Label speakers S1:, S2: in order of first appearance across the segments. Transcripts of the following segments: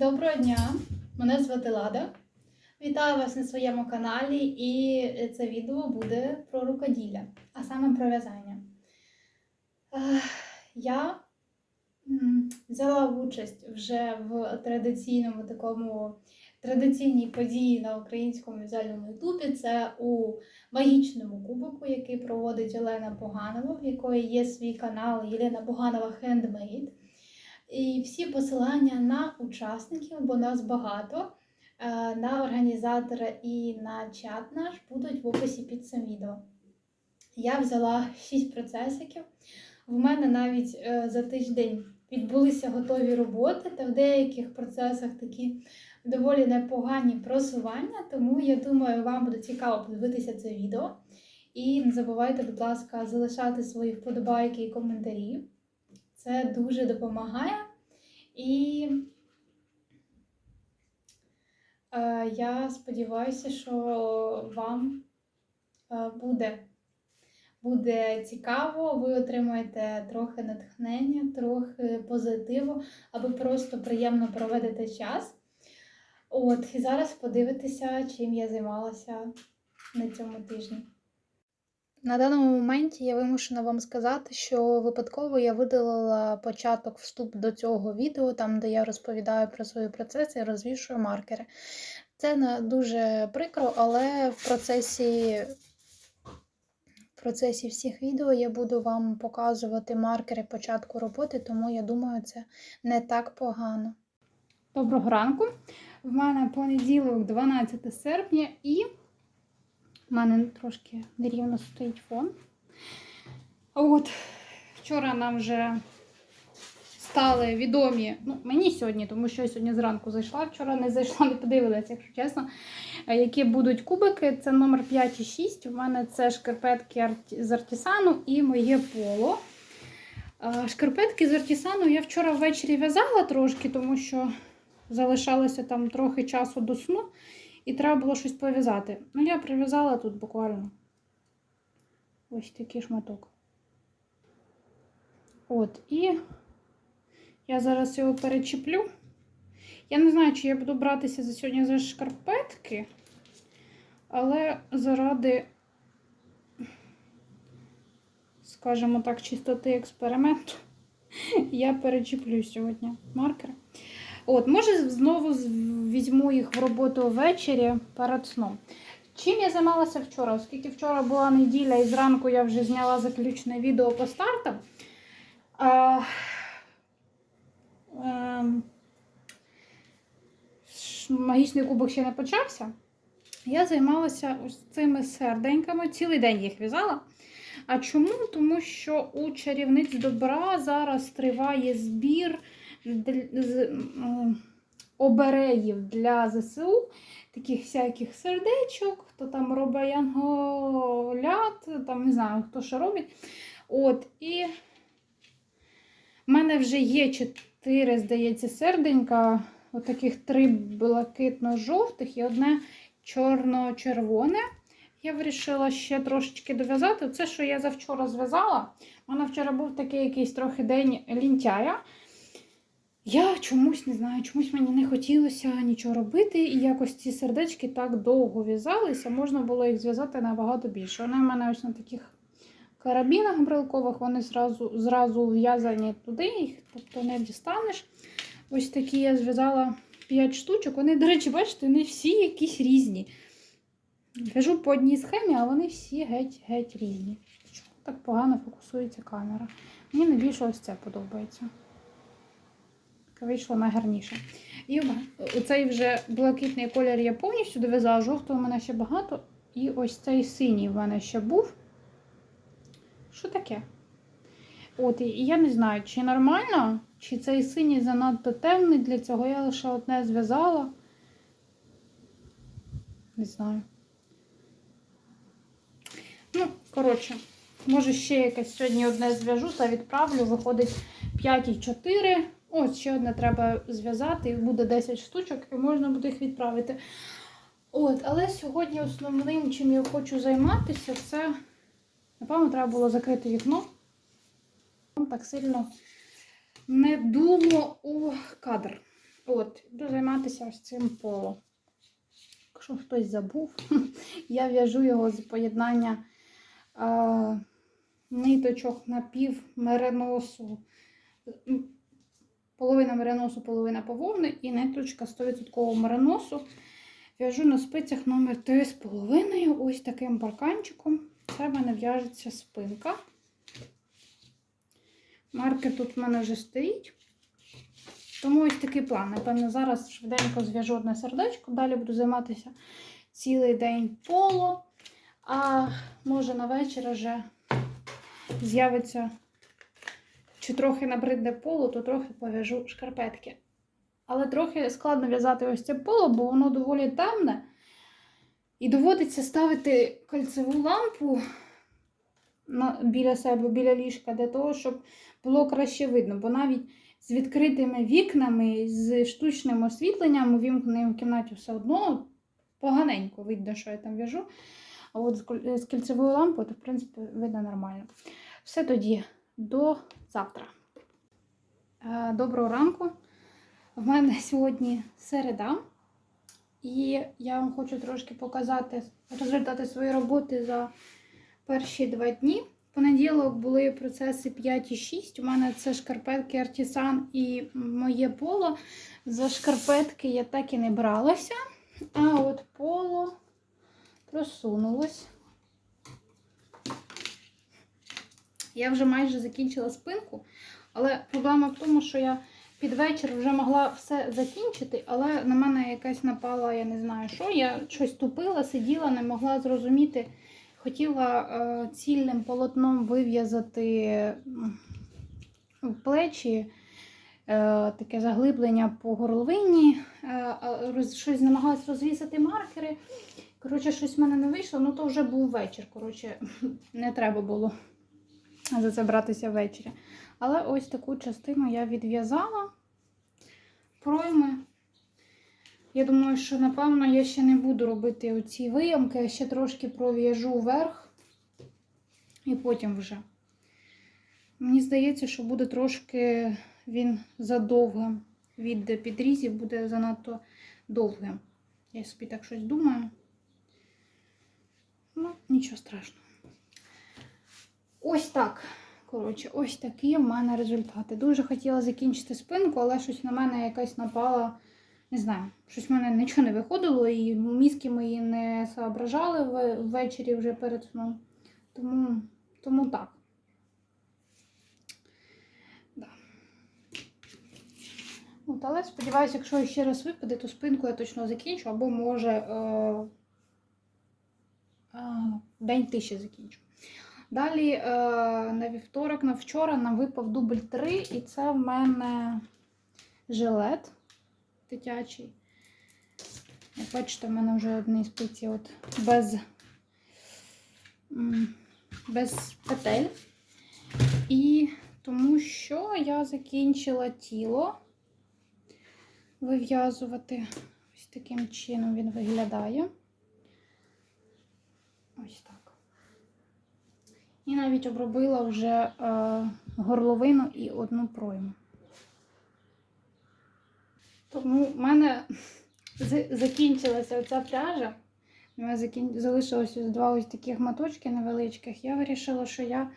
S1: Доброго дня! Мене звати Лада. Вітаю вас на своєму каналі, і це відео буде про рукоділля, а саме про в'язання. Я взяла участь вже в традиційному такому традиційній події на українському в'язальному ютубі. Це у магічному кубику, який проводить Олена Поганова, в якої є свій канал Єлена Поганова Handmade. І всі посилання на учасників, бо нас багато, е, на організатора і на чат наш будуть в описі під цим відео. Я взяла 6 процесиків. В мене навіть е, за тиждень відбулися готові роботи, та в деяких процесах такі доволі непогані просування. Тому я думаю, вам буде цікаво подивитися це відео. І не забувайте, будь ласка, залишати свої вподобайки і коментарі. Це дуже допомагає. І е, я сподіваюся, що вам е, буде, буде цікаво, ви отримаєте трохи натхнення, трохи позитиву, аби просто приємно проведете час. От, і зараз подивитися, чим я займалася на цьому тижні. На даному моменті я вимушена вам сказати, що випадково я видалила початок вступ до цього відео, там де я розповідаю про свої процеси і розвішую маркери. Це не дуже прикро, але в процесі, в процесі всіх відео я буду вам показувати маркери початку роботи, тому я думаю, це не так погано. Доброго ранку! В мене понеділок, 12 серпня, і у мене трошки нерівно стоїть фон. От вчора нам вже стали відомі, ну, мені сьогодні, тому що я сьогодні зранку зайшла, вчора не зайшла, не подивилася, якщо чесно, е, які будуть кубики. Це номер 5 і 6. У мене це шкарпетки з артісану і моє поло. Шкарпетки з артісану я вчора ввечері в'язала трошки, тому що залишалося там трохи часу до сну. І треба було щось пов'язати. Ну, я прив'язала тут буквально ось такий шматок. От, і я зараз його перечіплю. Я не знаю, чи я буду братися за сьогодні за шкарпетки, але заради, скажімо так, чистоти експерименту я перечіплю сьогодні маркери. От, може, знову візьму їх в роботу ввечері перед сном. Чим я займалася вчора? Оскільки вчора була неділя і зранку я вже зняла заключне відео по стартам. А, ем, ш- магічний кубок ще не почався. Я займалася цими серденьками, цілий день їх в'язала. А чому? Тому що у чарівниць добра зараз триває збір обереїв для ЗСУ, таких всяких сердечок, хто там робить янголят, там не знаю, хто що робить. От, і в мене вже є чотири, здається, серденька, отаких три блакитно-жовтих і одне чорно-червоне. Я вирішила ще трошечки дов'язати. Це, що я завчора зв'язала. У мене вчора був такий якийсь трохи день лінтяя. Я чомусь не знаю, чомусь мені не хотілося нічого робити, і якось ці сердечки так довго в'язалися, можна було їх зв'язати набагато більше. Вони в мене ось на таких карабінах брелкових, вони зразу, зразу в'язані туди, їх тобто не дістанеш. Ось такі я зв'язала 5 штучок. Вони, до речі, бачите, вони всі якісь різні. В'яжу по одній схемі, а вони всі геть-геть різні. Чому так погано фокусується камера? Мені найбільше ось це подобається. Вийшло найгарніше. І оцей вже блакитний колір я повністю дов'язала, жовтого в мене ще багато. І ось цей синій в мене ще був. Що таке? От, і я не знаю, чи нормально, чи цей синій занадто темний для цього. Я лише одне зв'язала. Не знаю. Ну, коротше, може ще якесь сьогодні одне зв'яжу та відправлю. Виходить 5 і 4. Ось ще одне треба зв'язати, і буде 10 штучок, і можна буде їх відправити. От, але сьогодні основним, чим я хочу займатися, це, напевно, треба було закрити вікно. Так сильно не думав у кадр. От, буду займатися ось цим поло. Якщо хтось забув, я в'яжу його з поєднання е, ниточок напів мериносу. М, Половина мериносу, половина пововни і ниточка 100% мериносу. В'яжу на спицях номер 3,5 ось таким барканчиком. Це в мене в'яжеться спинка. Маркер тут в мене вже стоїть. Тому ось такий план. Напевно, зараз швиденько зв'яжу одне сердечко, далі буду займатися цілий день поло, а може на вечір вже з'явиться, чи трохи набридне поло, то трохи пов'яжу шкарпетки. Але трохи складно в'язати ось це поло, бо воно доволі темне. І доводиться ставити кольцеву лампу біля себе, біля ліжка, для того, щоб було краще видно. Бо навіть з відкритими вікнами, з штучним освітленням, увімкненим в кімнаті все одно поганенько видно, що я там в'яжу. А от з кільцевою лампою, то, в принципі, видно нормально. Все тоді, до завтра. Е, Доброго ранку. В мене сьогодні середа. І я вам хочу трошки показати результати своєї роботи за перші два дні. В понеділок були процеси 5 і 6. У мене це шкарпетки Артісан і моє поло. За шкарпетки я так і не бралася. А от поло просунулось. Я вже майже закінчила спинку, але проблема в тому, що я під вечір вже могла все закінчити, але на мене якась напала, я не знаю що. Я щось тупила, сиділа, не могла зрозуміти. Хотіла е, цільним полотном вив'язати плечі е, таке заглиблення по горловині. Е, щось намагалась розвісити маркери. Коротше, щось в мене не вийшло, ну то вже був вечір. Коротше, не треба було за це братися ввечері. Але ось таку частину я відв'язала пройми. Я думаю, що напевно я ще не буду робити оці виямки, я ще трошки пров'яжу вверх і потім вже. Мені здається, що буде трошки він задовгим. Від підрізів буде занадто довгим. Я собі так щось думаю. Ну, нічого страшного. Ось так. Коротше, ось такі в мене результати. Дуже хотіла закінчити спинку, але щось на мене якась напала. Не знаю, щось в мене нічого не виходило, і мізки мої не соображали ввечері вже перед сном. Тому, тому так. Да. От, але сподіваюся, якщо ще раз випаде, то спинку я точно закінчу, або може е, е, день тиші закінчу. Далі е, на вівторок, на вчора нам випав дубль 3, і це в мене жилет дитячий. Як бачите, в мене вже одні спиці от без, без петель. І тому що я закінчила тіло вив'язувати. Ось таким чином він виглядає. Ось так. І навіть обробила вже е, горловину і одну пройму. Тому в мене закінчилася оця пряжа. У мене залишилось два ось таких моточки невеличких. Я вирішила, що я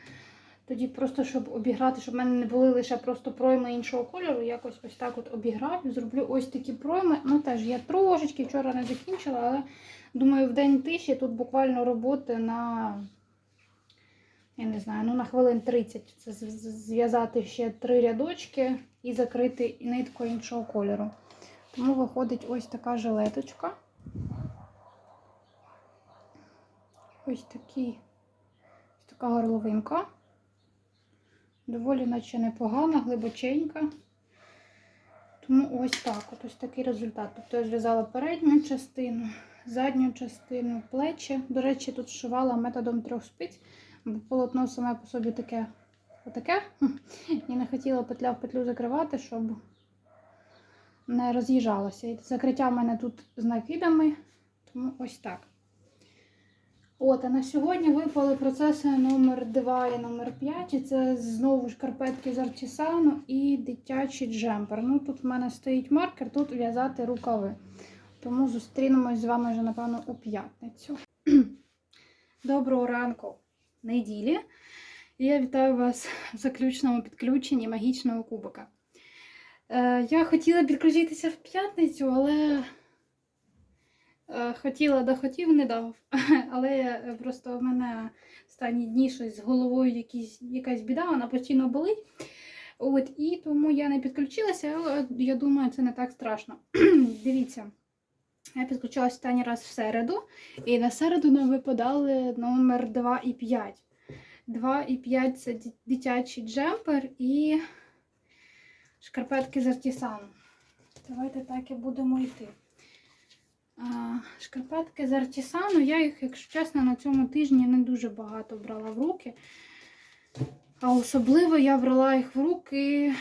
S1: тоді просто, щоб обіграти, щоб в мене не були лише просто пройми іншого кольору, якось ось так от обіграю. Зроблю ось такі пройми. Ну теж я трошечки вчора не закінчила, але думаю, в день тиші тут буквально роботи на. Я не знаю, ну на хвилин 30 це зв'язати ще три рядочки і закрити ниткою іншого кольору. Тому виходить ось така жилеточка. Ось такий, ось така горловинка. Доволі наче непогана, глибоченька. Тому ось так, от ось такий результат. Тобто я зв'язала передню частину, задню частину, плечі. До речі, тут вшивала методом трьох спиць, бо полотно саме по собі таке отаке. І не хотіла петля в петлю закривати, щоб не роз'їжджалося. І закриття в мене тут з накидами, тому ось так. От, а на сьогодні випали процеси номер 2 і номер 5. І це знову шкарпетки з артісану і дитячий джемпер. Ну, тут в мене стоїть маркер, тут в'язати рукави. Тому зустрінемось з вами вже, напевно, у п'ятницю. Доброго ранку неділі. І Я вітаю вас в заключному підключенні магічного кубика. Е, я хотіла підключитися в п'ятницю, але е, хотіла да хотів, не дав. Але я, просто в мене останні дні щось з головою якісь, якась біда, вона постійно болить. От, і тому я не підключилася, але я думаю, це не так страшно. Дивіться, я підключилася останній раз в середу, і на середу нам випадали номер 2 і 5. 2 і 5 це дитячий джемпер і шкарпетки з артісану. Давайте так і будемо йти. Шкарпетки з артісану, я їх, якщо чесно, на цьому тижні не дуже багато брала в руки. А особливо я брала їх в руки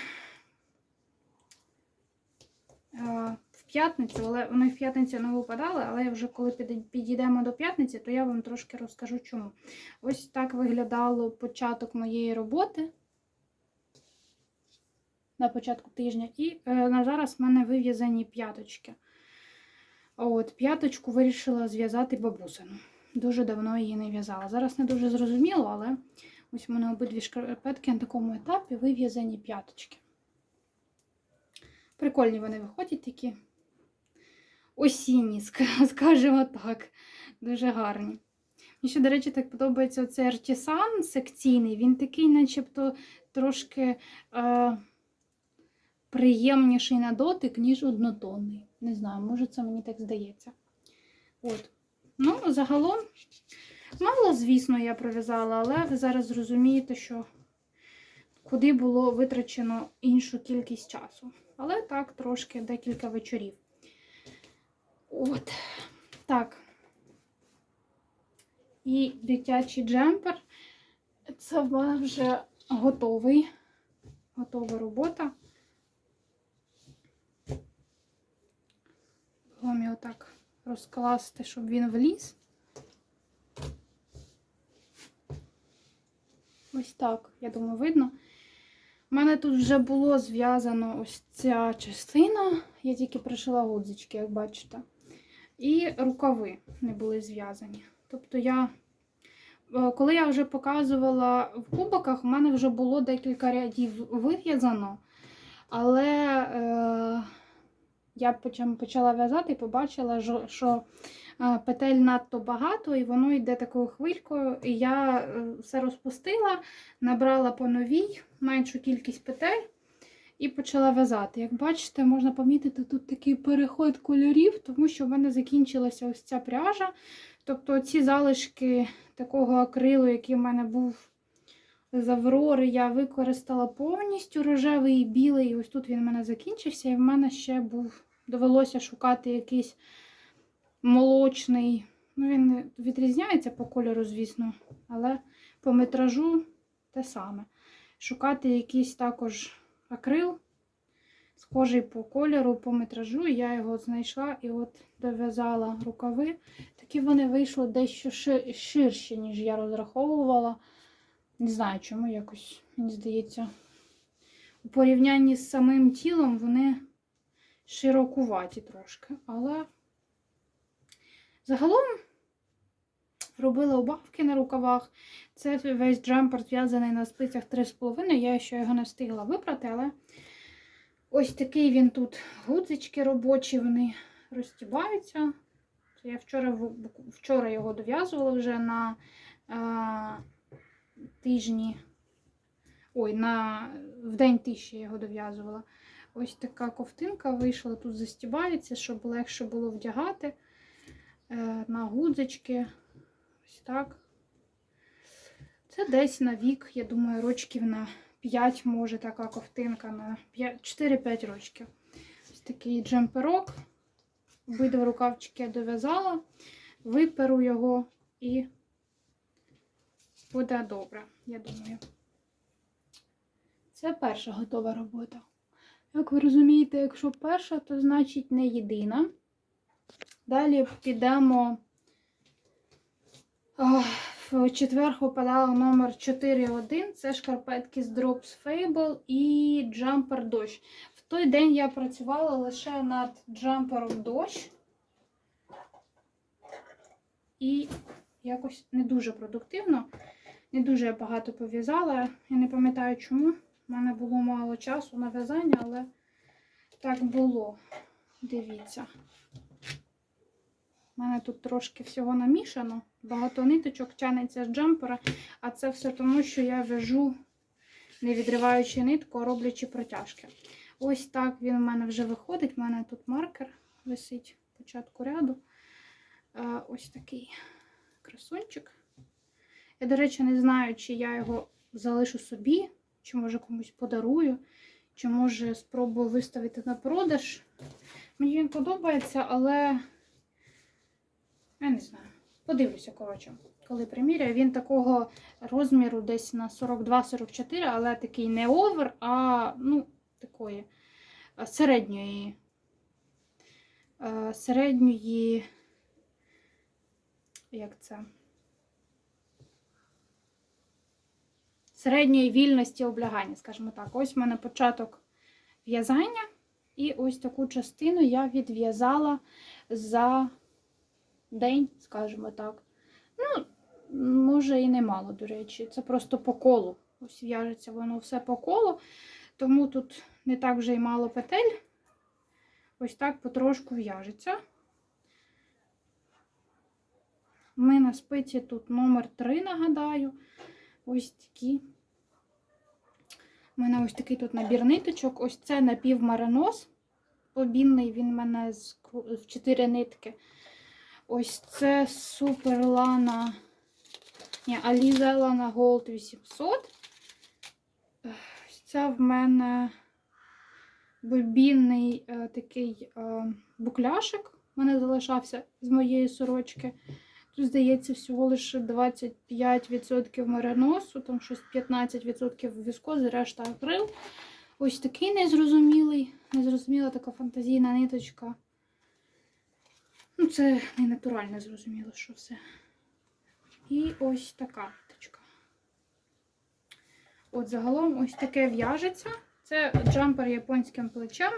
S1: а, в п'ятницю, але вони в п'ятницю не випадали, але вже коли підійдемо до п'ятниці, то я вам трошки розкажу чому. Ось так виглядало початок моєї роботи на початку тижня. І е, на зараз в мене вив'язані п'яточки. От, п'яточку вирішила зв'язати бабусину. Дуже давно її не в'язала. Зараз не дуже зрозуміло, але ось в мене обидві шкарпетки на такому етапі вив'язані п'яточки. Прикольні вони виходять такі осінні, скажімо так. Дуже гарні. Мені ще, до речі, так подобається оцей артісан секційний. Він такий, начебто, трошки е, приємніший на дотик, ніж однотонний. Не знаю, може це мені так здається. От. Ну, загалом, мало, звісно, я пров'язала, але ви зараз зрозумієте, що куди було витрачено іншу кількість часу. Але так, трошки декілька вечорів. От. Так. І дитячий джемпер. Це вже готовий. Готова робота. Вам його так розкласти, щоб він вліз. Ось так, я думаю, видно. У мене тут вже було зв'язано ось ця частина. Я тільки пришила гудзички, як бачите. І рукави не були зв'язані. Тобто я, е, коли я вже показувала в кубиках, у мене вже було декілька рядів вив'язано. Але е, я почала в'язати і побачила, що е, петель надто багато, і воно йде такою хвилькою. І я е, все розпустила, набрала по новій меншу кількість петель і почала в'язати. Як бачите, можна помітити тут такий переход кольорів, тому що в мене закінчилася ось ця пряжа. Тобто ці залишки такого акрилу, який в мене був з Аврори, я використала повністю рожевий і білий. І ось тут він в мене закінчився, і в мене ще був, довелося шукати якийсь молочний. Ну, він відрізняється по кольору, звісно, але по метражу те саме. Шукати якийсь також акрил, схожий по кольору, по метражу. Я його знайшла і от дов'язала рукави. Такі вони вийшли дещо ши- ширші, ніж я розраховувала. Не знаю, чому якось, мені здається, у порівнянні з самим тілом вони широкуваті трошки. Але загалом робила убавки на рукавах. Це весь джемпер зв'язаний на спицях 3,5. Я ще його не встигла випрати, але ось такий він тут гудзички робочі, вони розтібаються. Я вчора, вчора його дов'язувала вже на е, тижні. Ой, на, в день тиші я його дов'язувала. Ось така ковтинка вийшла, тут застібається, щоб легше було вдягати е, на гудзички. Ось так. Це десь на вік, я думаю, рочків на 5, може така ковтинка на 4-5 рочків. Ось такий джемперок. Обидва рукавчики я дов'язала, виперу його і буде добре, я думаю. Це перша готова робота. Як ви розумієте, якщо перша, то значить не єдина. Далі підемо В четвер попадала номер 4.1. Це шкарпетки з Drops Fable і джампер дощ. В той день я працювала лише над джампером дощ. І якось не дуже продуктивно, не дуже я багато пов'язала. Я не пам'ятаю чому. У мене було мало часу на в'язання, але так було. Дивіться. У мене тут трошки всього намішано. Багато ниточок тянеться з джампера, а це все тому, що я в'яжу, не відриваючи нитку, а роблячи протяжки. Ось так він у мене вже виходить. У мене тут маркер висить початку ряду. Е, Ось такий красунчик. Я, до речі, не знаю, чи я його залишу собі, чи може комусь подарую, чи може спробую виставити на продаж. Мені він подобається, але я не знаю. Подивлюся, коротше, коли приміряю. Він такого розміру десь на 42-44, але такий не овер, а ну, такої середньої. Середньої. Як це? Середньої вільності облягання, скажімо так. Ось в мене початок в'язання. І ось таку частину я відв'язала за день, скажімо так. Ну, може і немало, до речі. Це просто по колу. Ось в'яжеться воно все по колу. Тому тут не так вже й мало петель. Ось так потрошку в'яжеться. Ми на спиці тут номер 3, нагадаю. Ось такі. У мене ось такий тут набір ниточок. Ось це напівмаринос. Побінний, він в мене з в 4 нитки. Ось це Суперлана. Ні, Alize Lana Gold 800. Це в мене бобінний е, такий е, букляшик. У мене залишався з моєї сорочки. Тут, здається, всього лише 25% мериносу, там щось 15% віскози, решта акрил. Ось такий незрозумілий, незрозуміла така фантазійна ниточка. Ну, це не натурально зрозуміло, що все. І ось така ниточка. От загалом ось таке в'яжеться. Це джампер японським плечем.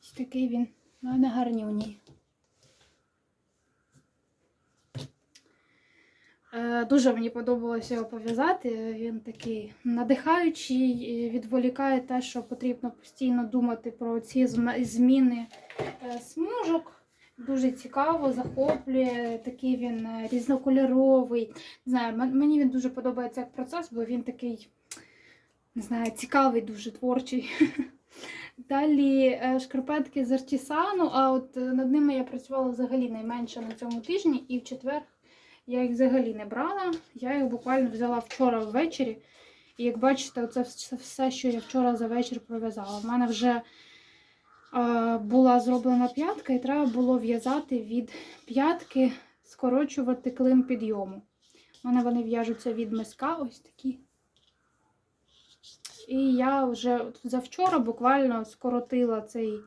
S1: Ось такий він. мене гарнюній. Е, Дуже мені подобалося його пов'язати. Він такий надихаючий, відволікає те, що потрібно постійно думати про ці зміни смужок. Дуже цікаво, захоплює. Такий він е, різнокольоровий. Не знаю, мені він дуже подобається як процес, бо він такий, не знаю, цікавий, дуже творчий. Далі е, шкарпетки з Артісану, а от е, над ними я працювала взагалі найменше на цьому тижні, і в четвер я їх взагалі не брала. Я їх буквально взяла вчора ввечері. І як бачите, це все- що я вчора за вечір пров'язала. В мене вже е, була зроблена п'ятка, і треба було в'язати від п'ятки, скорочувати клин підйому. У мене вони в'яжуться від миска, ось такі. І я вже завчора буквально скоротила цей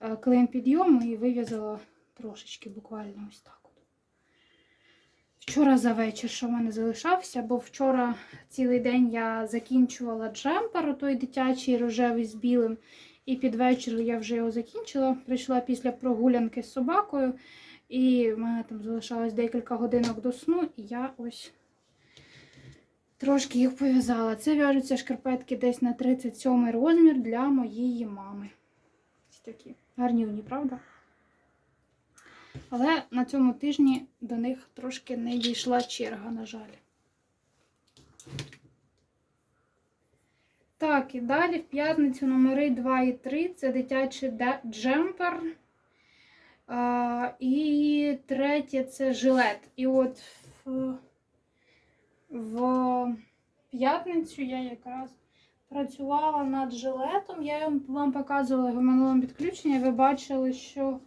S1: е, клин підйому і вив'язала трошечки, буквально ось так. Вчора за вечір, що в мене залишався, бо вчора цілий день я закінчувала джемпер, той дитячий рожевий з білим. І під вечір я вже його закінчила. Прийшла після прогулянки з собакою, і в мене там залишалось декілька годинок до сну, і я ось трошки їх пов'язала. Це в'яжуться шкарпетки десь на 37 розмір для моєї мами. Ось такі гарнівні, правда? Але на цьому тижні до них трошки не дійшла черга, на жаль. Так, і далі в п'ятницю номери 2 і 3 це дитячий джемпер. І третє це жилет. І от в, в п'ятницю я якраз працювала над жилетом. Я вам показувала його в минулому підключенні. Ви бачили, що,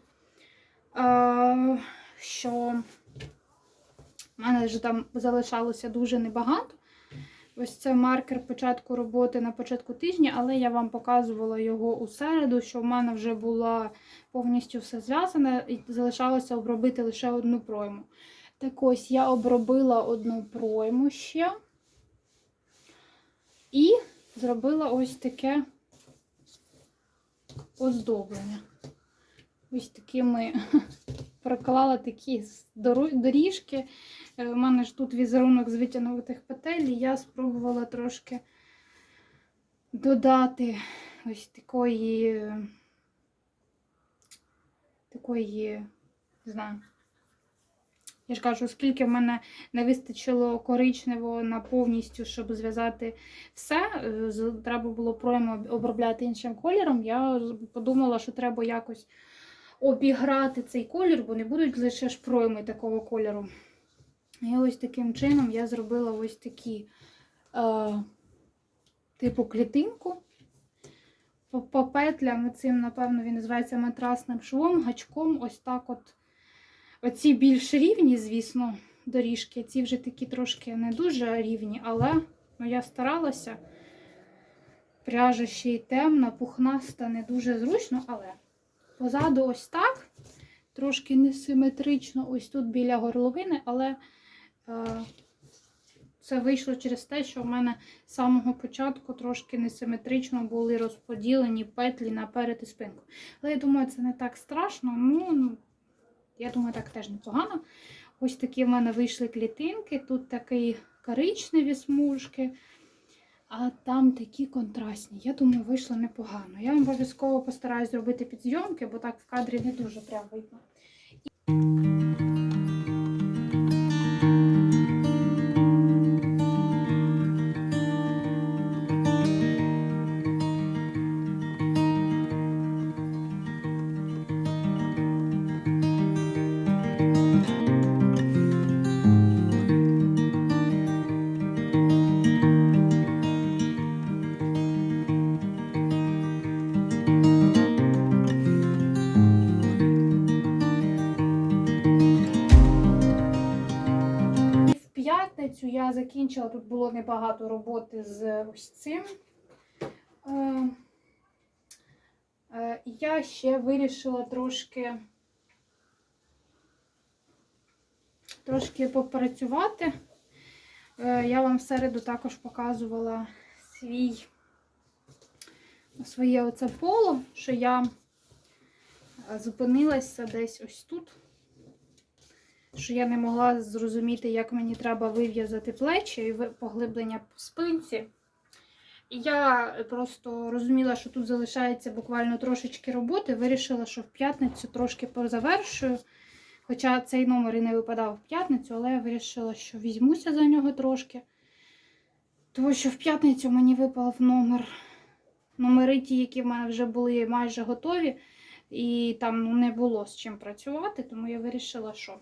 S1: що в мене вже там залишалося дуже небагато. Ось це маркер початку роботи на початку тижня, але я вам показувала його у середу, що в мене вже було повністю все зв'язане, і залишалося обробити лише одну пройму. Так ось я обробила одну пройму ще і зробила ось таке оздоблення. Ось такими проклала такі доріжки. Е, У мене ж тут візерунок з витягнутих петель, і я спробувала трошки додати ось такої, такої, не знаю. Я ж кажу, оскільки в мене не вистачило коричневого на повністю, щоб зв'язати все, е, треба було пройму обробляти іншим кольором. Я подумала, що треба якось обіграти цей колір, бо не будуть лише ж пройми такого кольору. І ось таким чином я зробила ось такі е, типу клітинку. По, по петлям цим, напевно, він називається матрасним швом, гачком. Ось так от. Оці більш рівні, звісно, доріжки. Ці вже такі трошки не дуже рівні, але ну, я старалася. Пряжа ще й темна, пухнаста, не дуже зручно, але позаду ось так. Трошки несиметрично ось тут біля горловини, але е, це вийшло через те, що в мене з самого початку трошки несиметрично були розподілені петлі наперед і спинку. Але я думаю, це не так страшно. Ну, ну, я думаю, так теж непогано. Ось такі в мене вийшли клітинки. Тут такі коричневі смужки, а там такі контрастні. Я думаю, вийшло непогано. Я вам обов'язково постараюсь зробити підзйомки, бо так в кадрі не дуже прям видно. П'ятницю я закінчила, тут було небагато роботи з ось цим. Е, е, Я ще вирішила трошки, трошки попрацювати. Е, Я вам в середу також показувала свій, своє оце поло, що я зупинилася десь ось тут що я не могла зрозуміти, як мені треба вив'язати плечі і поглиблення в спинці. І я просто розуміла, що тут залишається буквально трошечки роботи. Вирішила, що в п'ятницю трошки позавершую. Хоча цей номер і не випадав в п'ятницю, але я вирішила, що візьмуся за нього трошки. Тому що в п'ятницю мені випав номер. Номери ті, які в мене вже були майже готові, і там ну, не було з чим працювати, тому я вирішила, що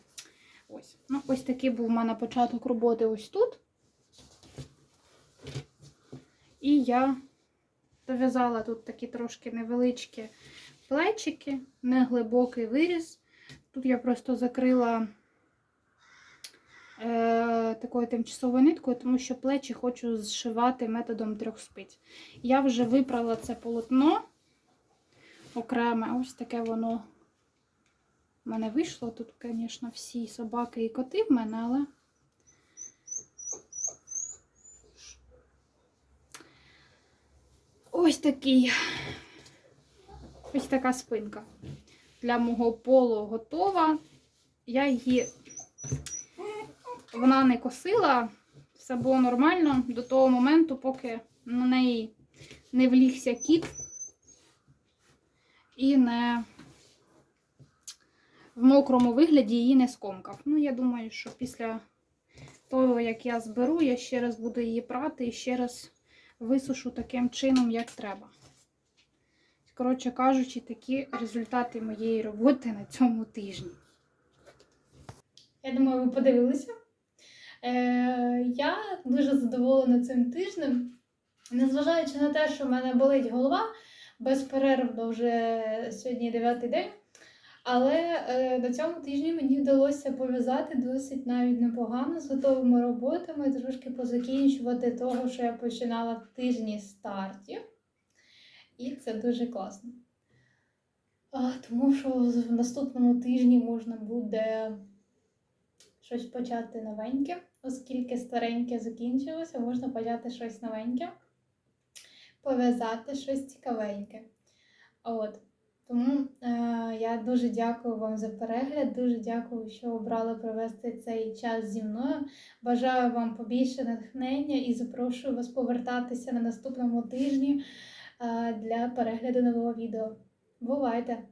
S1: Ось. Ну, ось такий був у мене початок роботи ось тут. І я дов'язала тут такі трошки невеличкі плечики, неглибокий виріз. Тут я просто закрила е, такою тимчасовою ниткою, тому що плечі хочу зшивати методом трьох спиць. Я вже випрала це полотно окреме, ось таке воно в мене вийшло. Тут, звісно, всі собаки і коти в мене, але. Ось такий. Ось така спинка. Для мого полу готова. Я її. Вона не косила, все було нормально до того моменту, поки на неї не влігся кіт і не в мокрому вигляді її не скомкав. Ну, я думаю, що після того, як я зберу, я ще раз буду її прати і ще раз висушу таким чином, як треба. Коротше кажучи, такі результати моєї роботи на цьому тижні. Я думаю, ви подивилися. Е, я дуже задоволена цим тижнем. Незважаючи на те, що в мене болить голова безперервно вже сьогодні дев'ятий день. Але е, на цьому тижні мені вдалося пов'язати досить навіть непогано з готовими роботами, трошки позакінчувати того, що я починала в тижні стартів. І це дуже класно. А, тому що в наступному тижні можна буде щось почати новеньке, оскільки стареньке закінчилося, можна почати щось новеньке, пов'язати щось цікавеньке. От. Тому е, я дуже дякую вам за перегляд, дуже дякую, що обрали провести цей час зі мною. Бажаю вам побільше натхнення і запрошую вас повертатися на наступному тижні е, для перегляду нового відео. Бувайте!